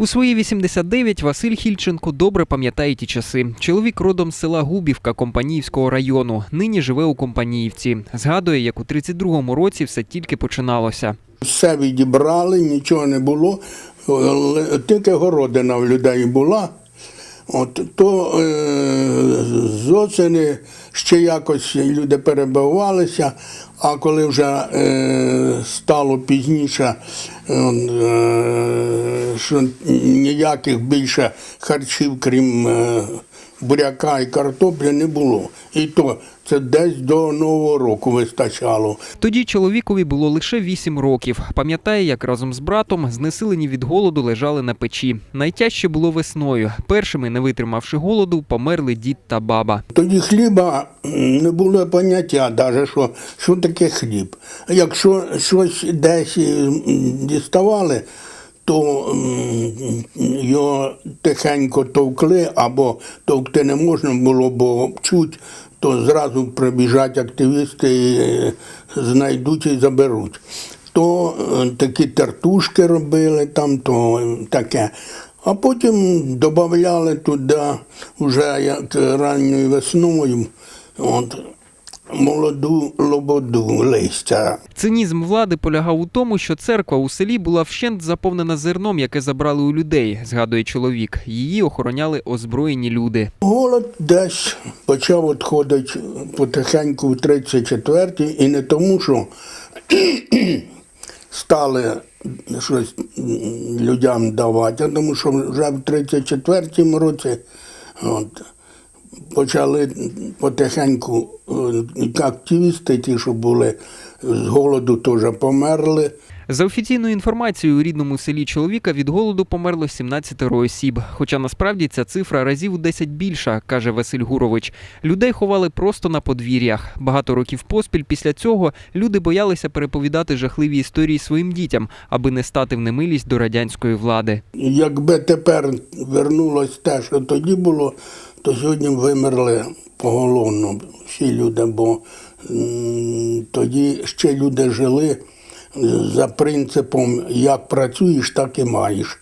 У свої 89 Василь Хільченко добре пам'ятає ті часи. Чоловік родом з села Губівка Компаніївського району. Нині живе у Компаніївці. Згадує, як у 32-му році все тільки починалося. Все відібрали, нічого не було. Тільки городина в людей була. От, то е, з осені ще якось люди перебивалися, а коли вже е, стало пізніше, е, е, що ніяких більше харчів, крім е, буряка і картоплі, не було. І то це десь до Нового року вистачало. Тоді чоловікові було лише 8 років. Пам'ятає, як разом з братом, знесилені від голоду, лежали на печі. Найтяжче було весною. Першими, не витримавши голоду, померли дід та баба. Тоді хліба не було поняття, навіть, що, що таке хліб. Якщо щось десь діставали, то його тихенько товкли, або товкти не можна було, бо чуть, то зразу прибіжать активісти і е, знайдуть і заберуть. То е, такі тертушки робили там, то таке. А потім додавали туди вже як ранньою весною от, молоду лободу листя. Цинізм влади полягав у тому, що церква у селі була вщент заповнена зерном, яке забрали у людей, згадує чоловік. Її охороняли озброєні люди. Голод десь почав відходити потихеньку в 34-й, і не тому, що стали щось людям давати, а тому що вже в 34-му році от, почали потихеньку е, активісти, ті, що були з голоду, теж померли. За офіційною інформацією, у рідному селі чоловіка від голоду померло 17 осіб. Хоча насправді ця цифра разів у 10 більша, каже Василь Гурович. Людей ховали просто на подвір'ях. Багато років поспіль після цього люди боялися переповідати жахливі історії своїм дітям, аби не стати в немилість до радянської влади. Якби тепер вернулось те, що тоді було, то сьогодні вимерли поголовно всі люди, бо тоді ще люди жили за принципом, як працюєш, так і маєш.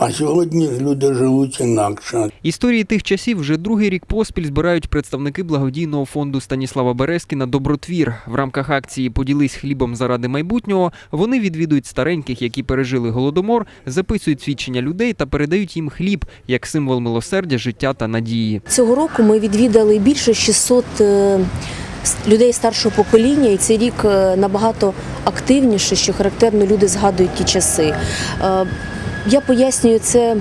А сьогодні люди живуть інакше. Історії тих часів вже другий рік поспіль збирають представники благодійного фонду Станіслава Березкіна Добротвір. В рамках акції Поділись хлібом заради майбутнього. Вони відвідують стареньких, які пережили голодомор, записують свідчення людей та передають їм хліб як символ милосердя, життя та надії. Цього року ми відвідали більше 600 е, с- людей старшого покоління, і цей рік е, набагато активніше, що характерно, люди згадують ті часи. Я пояснюю це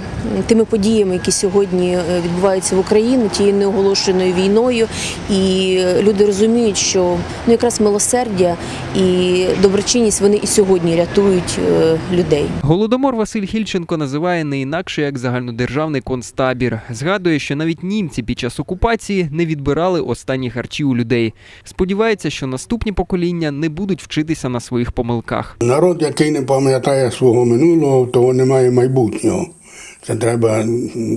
тими подіями, які сьогодні е, відбуваються в Україні, тією неоголошеною війною. І люди розуміють, що ну, якраз милосердя і доброчинність вони і сьогодні рятують е, людей. Голодомор Василь Хільченко називає не інакше як загальнодержавний концтабір. Згадує, що навіть німці під час окупації не відбирали останні харчі у людей. Сподівається, що наступні покоління не будуть вчитися на своїх помилках. Народ, який не пам'ятає свого минулого, того немає майбутнього. Це треба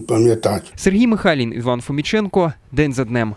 пам'ятати. Сергій Михайлін, Іван Фоміченко. День за днем.